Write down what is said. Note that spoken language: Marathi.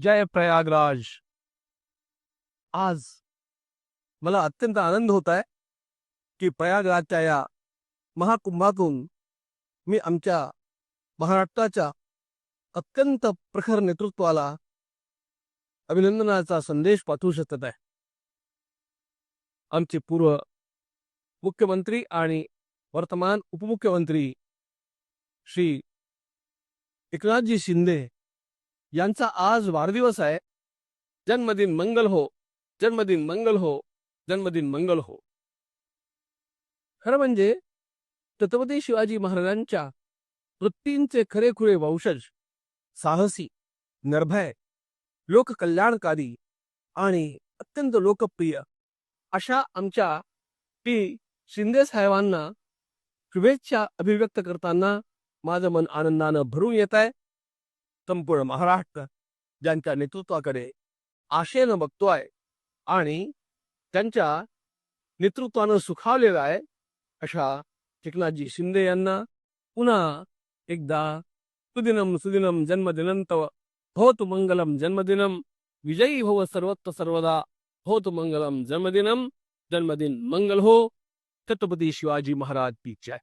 जय प्रयागराज। आज मला अत्यंत आनंद होत आहे की प्रयागराजच्या या महाकुंभातून मी आमच्या महाराष्ट्राच्या अत्यंत प्रखर नेतृत्वाला अभिनंदनाचा संदेश पाठवू शकत आहे. आमचे पूर्व मुख्यमंत्री आणि वर्तमान उपमुख्यमंत्री श्री एकनाथजी शिंदे यांचा आज वाढदिवस आहे. जन्मदिन मंगल हो जन्मदिन मंगल हो जन्मदिन मंगल हो. खरं म्हणजे छत्रपती शिवाजी महाराजांच्या वृत्तींचे खरेखुरे वंशज साहसी निर्भय लोककल्याणकारी आणि अत्यंत लोकप्रिय अशा आमच्या पी. शिंदे साहेबांना शुभेच्छा अभिव्यक्त करताना माझं मन आनंदानं भरून येत आहे. संपूर्ण महाराष्ट्र ज्यांच्या नेतृत्वाकडे आशेनं बघतोय आणि त्यांच्या नेतृत्वानं सुखावलेला आहे अशा एकनाथजी शिंदे यांना पुन्हा एकदा सुदिनम सुदिनम जन्मदिनंत होत मंगलम जन्मदिनम विजयी भव सर्वत्र सर्वदा होत मंगलम जन्मदिनम जन्मदिन मंगल हो छत्रपती शिवाजी महाराज की जय।